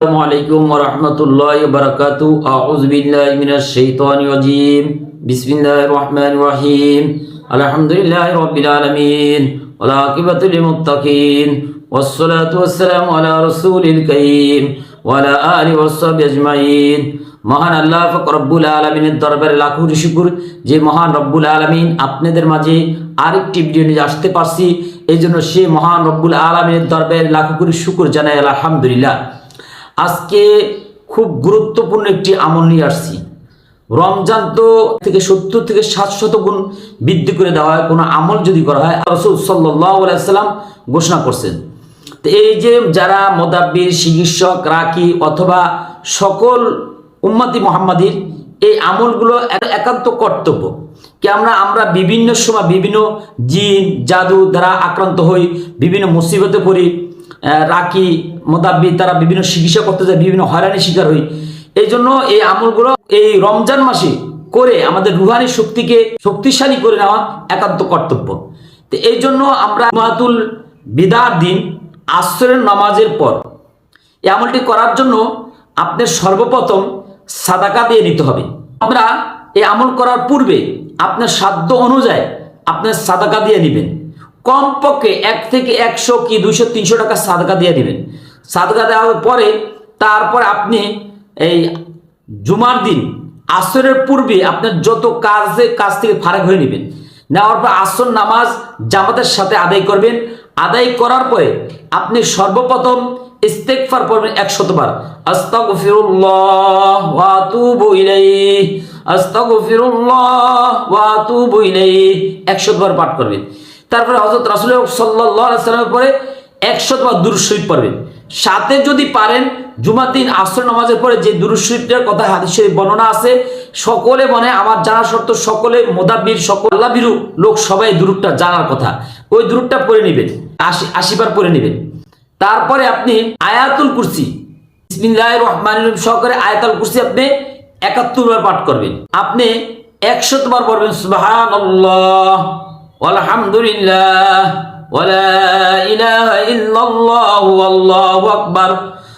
السلام عليكم ورحمة الله وبركاته أعوذ بالله من الشيطان الرجيم بسم الله الرحمن الرحيم الحمد لله رب العالمين والعاقبة للمتقين والصلاة والسلام على رسول الكريم وعلى آله وصحبه أجمعين মহান আল্লাহ ফাক রব্বুল আলমিনের দরবারে লাখো শুকুর যে মহান রব্বুল আলমিন আপনাদের মাঝে আরেকটি ভিডিও নিয়ে আসতে পারছি এই জন্য সে মহান রব্বুল আলমিনের দরবারে লাখো করে শুকুর জানাই আলহামদুলিল্লাহ আজকে খুব গুরুত্বপূর্ণ একটি আমল নিয়ে আসছি। রমজান তো থেকে সত্তর থেকে সাতশত গুণ বৃদ্ধি করে দেওয়া হয়, কোনো আমল যদি করা হয় রসুল সাল্লাম ঘোষণা করছেন। তো এই যে যারা মোদাব্বির, চিকিৎসক রাকি অথবা সকল উম্মাতি মোহাম্মদীর, এই আমলগুলো এক- একান্ত কর্তব্য। কি আমরা আমরা বিভিন্ন সময় বিভিন্ন জিন, জাদু দ্বারা আক্রান্ত হই, বিভিন্ন মুসিবতে পড়ি রাকি মোদাব্বি তারা বিভিন্ন চিকিৎসা করতে যায়, বিভিন্ন হয়রানির শিকার হই। এই জন্য এই আমলগুলো এই রমজান মাসে করে আমাদের রুহানি শক্তিকে শক্তিশালী করে নেওয়া একান্ত কর্তব্য। তো এই জন্য আমরা মাতুল বিদার দিন, আসরের নামাজের পর এই আমলটি করার জন্য আপনার সর্বপ্রথম সাদাকা দিয়ে নিতে হবে। আমরা এই আমল করার পূর্বে আপনার সাধ্য অনুযায়ী আপনার সাদাকা দিয়ে নেবেন। কমপক্ষে এক থেকে একশো কি দুইশো, তিনশো টাকা সাদাকা দিয়ে নেবেন সাদাকা দেওয়ার পরে তারপর আপনি এই জুমার দিন, আসরের পূর্বে আপনার যত কাজে কাজ থেকে ফারাক হয়ে নেবেন। নেওয়ার পর আসর নামাজ জামাতের সাথে আদায় করবেন। আদায় করার পরে আপনি সর্বপ্রথম ইস্তেকফার পড়বেন একশতবার। আস্তাগফিরুল্লাহ ওয়া আতুবু ইলাইহি। ওয়া আতুবু ইলাইহি। একশতবার পাঠ করবেন। তারপরে হযরত রাসুল সাল্লামের পরে একশতবার দুরূদ শরীফ পড়বেন। সাথে যদি পারেন জুমা জুমাতিন আশ্রয় নামাজের পরে যে দুরূদ শরীফটার কথা হাদিস শরীফ বর্ণনা আছে, সকলে মনে, আমার জানা সত্ত্বেও সকলে মোদাবির সকল, আল্লাহবিরু লোক সবাই দুরুপটা জানার কথা। ওই দুরূদটা পড়ে নেবেন, আশি, আশিবার পড়ে নেবেন। তারপরে আপনি আয়াতুল কুরসি রহমান সহকারে আয়াতুল কুরসি আপনি একাত্তর বার পাঠ করবেন। আপনি একশত বার পড়বেন সুবাহান আল্লাহ আলহামদুলিল্লাহ ওয়ালা ইলাহা ইল্লাল্লাহ আল্লাহু আকবার,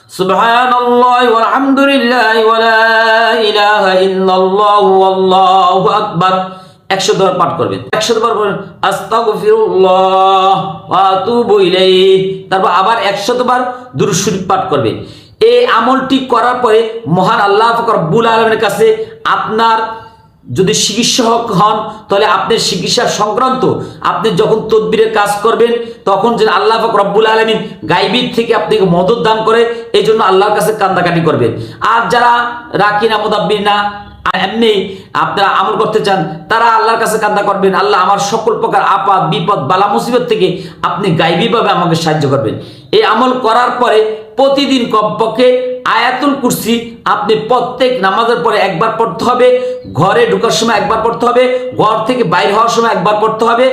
সুবহানাল্লাহ, ওয়ালহামদুলিল্লাহ, ওয়ালা ইলাহা ইল্লাল্লাহ আল্লাহু আকবার। একশো বার পাঠ করবেন। একশো বার বলবেন আস্তাগফিরুল্লাহ ওয়া তারপর আবার একশত বার দুরূদ পাঠ করবেন। এই আমলটি করার পরে মহান আল্লাহ পাক রব্বুল কাছে আপনার যদি চিকিৎসক হন, তাহলে আপনার চিকিৎসা সংক্রান্ত, আপনি যখন তদবিরের কাজ করবেন, তখন যেন আল্লাহ রব্বুল আলমিন গাইবির থেকে আপনাকে মদত দান করে এই জন্য আল্লাহর কাছে কান্দাকাটি করবেন। আর যারা রাকি না মোদাব্বির না এমনি আপনারা আমল করতে চান, তারা আল্লাহর কাছে কান্দা করবেন। আল্লাহ আমার সকল প্রকার আপাত বিপদ, বালা, মুসিবত থেকে আপনি গাইবীভাবে আমাকে সাহায্য করবেন। এই আমল করার পরে প্রতিদিন কমপক্ষে আয়াতুল কুরসি আপনি প্রত্যেক নামাজের পরে একবার পড়তে হবে, ঘরে ঢোকার সময় একবার পড়তে হবে, ঘর থেকে বাইর হওয়ার সময় একবার পড়তে হবে,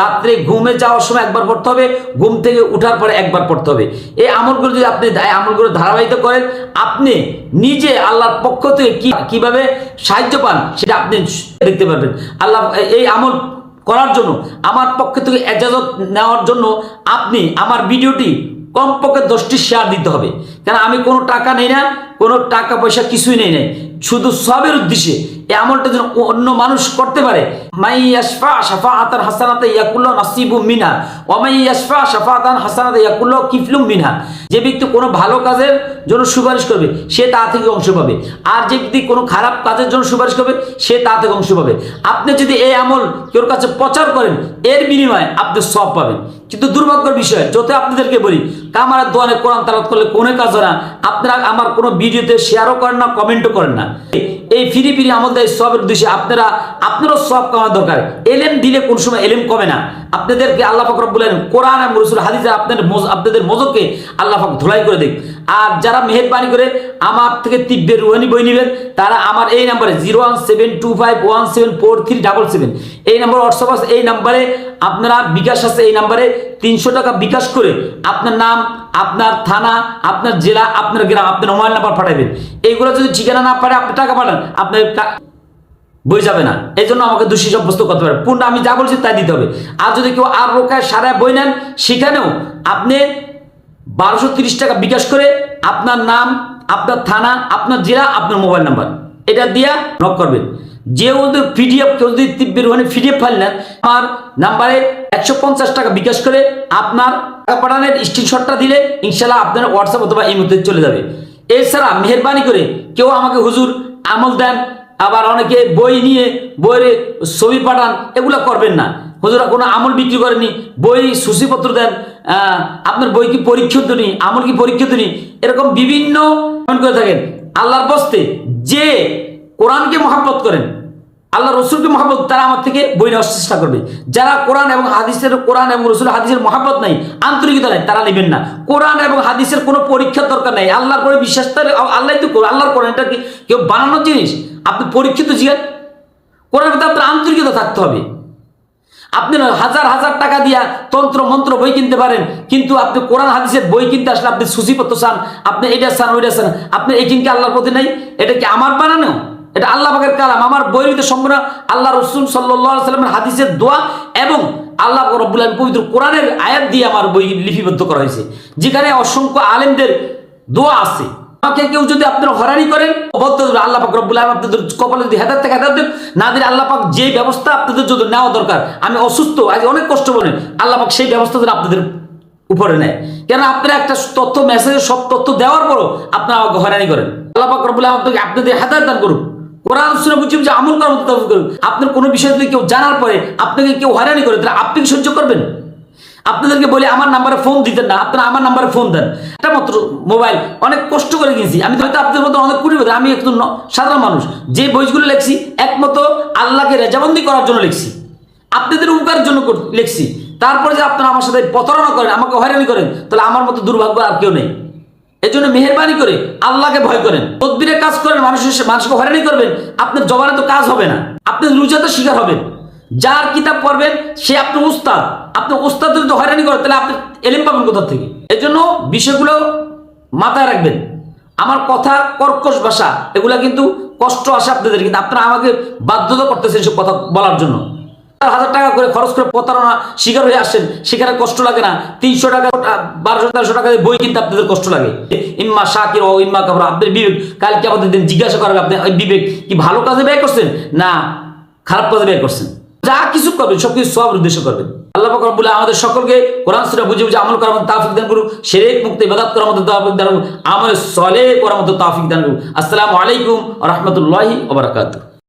রাত্রে ঘুমে যাওয়ার সময় একবার পড়তে হবে, ঘুম থেকে উঠার পরে একবার পড়তে হবে। এই আমলগুলো যদি আপনি আমলগুলো ধারাবাহিত করেন, আপনি নিজে আল্লাহর পক্ষ থেকে কীভাবে সাহায্য পান সেটা আপনি দেখতে পারবেন। আল্লাহ, এই আমল করার জন্য, আমার পক্ষ থেকে এজাজত নেওয়ার জন্য আপনি আমার ভিডিওটি কমপক্ষে দশটি শেয়ার দিতে হবে। কেন আমি কোনো টাকা নেই না? কোনো টাকা পয়সা কিছুই নেই নাই শুধু সবের উদ্দেশ্যে এই আমলটা যেন অন্য মানুষ করতে পারে। মাই ইয়াসফা সাফা আতান হাসানাতে ইয়াকুল্লাহ নাসিবু মিনা ওমাই ইয়াসফা সাফা আতান হাসানাতে ইয়াকুল্লাহ কিফলুম মিনা যে ব্যক্তি কোনো ভালো কাজের জন্য সুপারিশ করবে, সে তা থেকে অংশ পাবে। আর যে ব্যক্তি কোনো খারাপ কাজের জন্য সুপারিশ করবে, সে তা থেকে অংশ পাবে। আপনি যদি এই আমল কেউ কাছে প্রচার করেন, এর বিনিময়ে আপনি সব পাবেন। কিন্তু দুর্ভাগ্যের বিষয়, যত আপনাদেরকে বলি, কামারের দোয়ানে কোরআন তালাত করলে কোনো কাজ হয় না। আপনারা আমার কোনো ভিডিওতে শেয়ারও করেন না কমেন্টও করেন না। এই ফিরি ফিরি আমাদের সবের উদ্দেশ্যে আপনারা, আপনারও সব কামার দরকার। এলেম দিলে কোন সময় এলেম কমে না। আপনাদেরকে আল্লাহ ফাকর বলেন কোরআন এবং রসুল হাদিসে আপনাদের আপনাদের মজকে আল্লাহ ফাক ধুলাই করে দেখ আর যারা মেহেরবানি করে আমার থেকে তিব্বের রুহানি বই নেবেন, তারা আমার এই নাম্বারে zero one seven two five one seven four three double seven. এই নাম্বার হোয়াটসঅ্যাপ আছে, এই নাম্বারে আপনারা বিকাশ আছে, এই নাম্বারে তিনশো টাকা বিকাশ করে আপনার নাম, আপনার থানা, আপনার জেলা, আপনার গ্রাম, আপনার মোবাইল নাম্বার পাঠাবেন। এইগুলো যদি ঠিকানা না পারে আপনি টাকা পাঠান, আপনার বই যাবে না। এই জন্য আমাকে দোষী সাব্যস্ত করতে পারে পূর্ণ আমি যা বলছি তাই দিতে হবে। আর যদি কেউ আর রোকায় সারা বই নেন, সেখানেও আপনি বারোশো টাকা বিকাশ করে আপনার নাম, আপনার থানা, আপনার জেলা, আপনার মোবাইল নাম্বার এটা দিয়া নক করবেন। যে ওদের পিডিএফ, কেউ যদি তিব্বের ওখানে পিডিএফ ফাইল নেন, আমার নাম্বারে একশো পঞ্চাশ টাকা বিকাশ করে আপনার টাকা পাঠানোর স্ক্রিনশটটা দিলে ইনশাল্লাহ আপনার হোয়াটসঅ্যাপ অথবা এই মধ্যে চলে যাবে। এছাড়া মেহরবানি করে কেউ আমাকে হুজুর আমল দেন আবার অনেকে বই নিয়ে বইয়ের ছবি পাঠান, এগুলো করবেন না। হুজুরা, কোনো আমল বিক্রি করেনি বই, সূচিপত্র দেন আপনার বই কি পরীক্ষিত নি আমল কি পরীক্ষিত নি এরকম বিভিন্ন করে থাকেন। আল্লাহর বস্তে যে কোরআনকে মহাব্বত করেন আল্লাহ রসুলকে মহাব্বত, তারা আমার থেকে বই নেওয়ার চেষ্টা করবে। যারা কোরআন এবং হাদিসের, কোরআন এবং রসুল হাদিসের মহাব্বত নাই, আন্তরিকতা নাই, তারা নেবেন না। কোরআন এবং হাদিসের কোনো পরীক্ষার দরকার নাই। আল্লাহর করে বিশ্বাস আল্লাহ তো আল্লাহর কোরআন, এটা কি কেউ বানানোর জিনিস? আপনি পরীক্ষিত জিয়ান কোরআন কিন্তু আপনার আন্তরিকতা থাকতে হবে। আপনি হাজার হাজার টাকা দিয়া তন্ত্র, মন্ত্র বই কিনতে পারেন, কিন্তু আপনি কোরআন, হাদিসের বই কিনতে আসলে আপনি সুচিপত্র চান, আপনি এটা চান, ওইটা চান। আপনি এই কিনকে আল্লাহর প্রতি নাই, এটা কি আমার বানানো? এটা আল্লাহ পাকের কালাম। আমার ভিতরে সম্পূর্ণ আল্লাহ রসুল সাল্লাহ সাল্লামের হাদিসের দোয়া এবং আল্লাহ রব্বুল আলম পবিত্র কোরআনের আয়াত দিয়ে আমার বই লিপিবদ্ধ করা হয়েছে। যেখানে অসংখ্য আলেমদের দোয়া আছে। আমাকে কেউ যদি আপনারা হরানি করেন হবে আল্লাহ রব্বুল আলম আপনাদের কপালে যদি হেদার থেকে হেদার দেন। না দিলে আল্লাহ পাক যে ব্যবস্থা আপনাদের যদি নেওয়া দরকার, আমি অসুস্থ, আজ অনেক কষ্ট বলেন আল্লাহ পাক সেই ব্যবস্থা যেন আপনাদের উপরে নেয়। কেন আপনারা একটা তথ্য মেসেজের সব তথ্য দেওয়ার পরও আপনারা আমাকে হয়রানি করেন। আল্লাহ পাক রব্বুল আলম আপনাকে আপনাদের হেদায়ত দান করুন কোরআন শুনে বুঝছি যে আমল করার মতো আপনার কোনো বিষয় যদি কেউ জানার পরে আপনাকে কেউ হয়রানি করে, তাহলে আপনি কি সহ্য করবেন? আপনাদেরকে বলি, আমার নাম্বারে ফোন দিতেন না, আপনারা আমার নাম্বারে ফোন দেন। একটা মাত্র মোবাইল, অনেক কষ্ট করে কিনছি আমি হয়তো আপনাদের মতো অনেক কুড়ি আমি একজন সাধারণ মানুষ। যে বইগুলো লেখছি একমতো আল্লাহকে রেজাবন্দি করার জন্য লিখছি। আপনাদের উপকারের জন্য লিখছি। তারপরে যে আপনারা আমার সাথে প্রতারণা করেন, আমাকে হয়রানি করেন, তাহলে আমার মতো দুর্ভাগ্য আর কেউ নেই। এই জন্য মেহরবানি করে আল্লাহকে ভয় করেন। তদ্বিরে কাজ করেন, মানুষের মানুষকে হয়রানি করবেন। আপনার জবানে তো কাজ হবে না। আপনি রুজাতে শিকার হবেন। যার কিতাব পড়বেন, সে আপনার উস্তাদ। আপনার উস্তাদ যদি হয়রানি করে, তাহলে আপনি এলিম পাবেন কোথা থেকে? এই জন্য বিষয়গুলো মাথায় রাখবেন। আমার কথা কর্কশ ভাষা, এগুলা কিন্তু কষ্ট আসে আপনাদের, কিন্তু আপনারা আমাকে বাধ্যতা করতেছেন সব কথা বলার জন্য। হাজার হাজার টাকা করে খরচ করে প্রতারণা শিকার হয়ে আসছেন, সেখানে কষ্ট লাগে না। তিনশো টাকা, বারোশো, তেরোশো টাকা বই কিনতে আপনাদের কষ্ট লাগে। ইম্মা শাকির ও ইম্মা কাবরা আপনাদের বিবেক। কালকে আমাদের দিন জিজ্ঞাসা করবে আপনি বিবেক কি ভালো কাজে ব্যয় করছেন না খারাপ কাজে ব্যয় করছেন? যা কিছু করবেন সব কিছু সব উদ্দেশ্য করবেন। আল্লাহ রব্বুল আমাদের সকলকে কোরআন সূরা বুঝে বুঝে আমল করার মতো তাওফিক দান করুক শিরক মুক্ত ইবাদত করার মতো তাওফিক দান করুন আমল সলে করার মতো তাফিক দান করুন আসসালামু আলাইকুম রাহমাতুল্লাহি ওয়া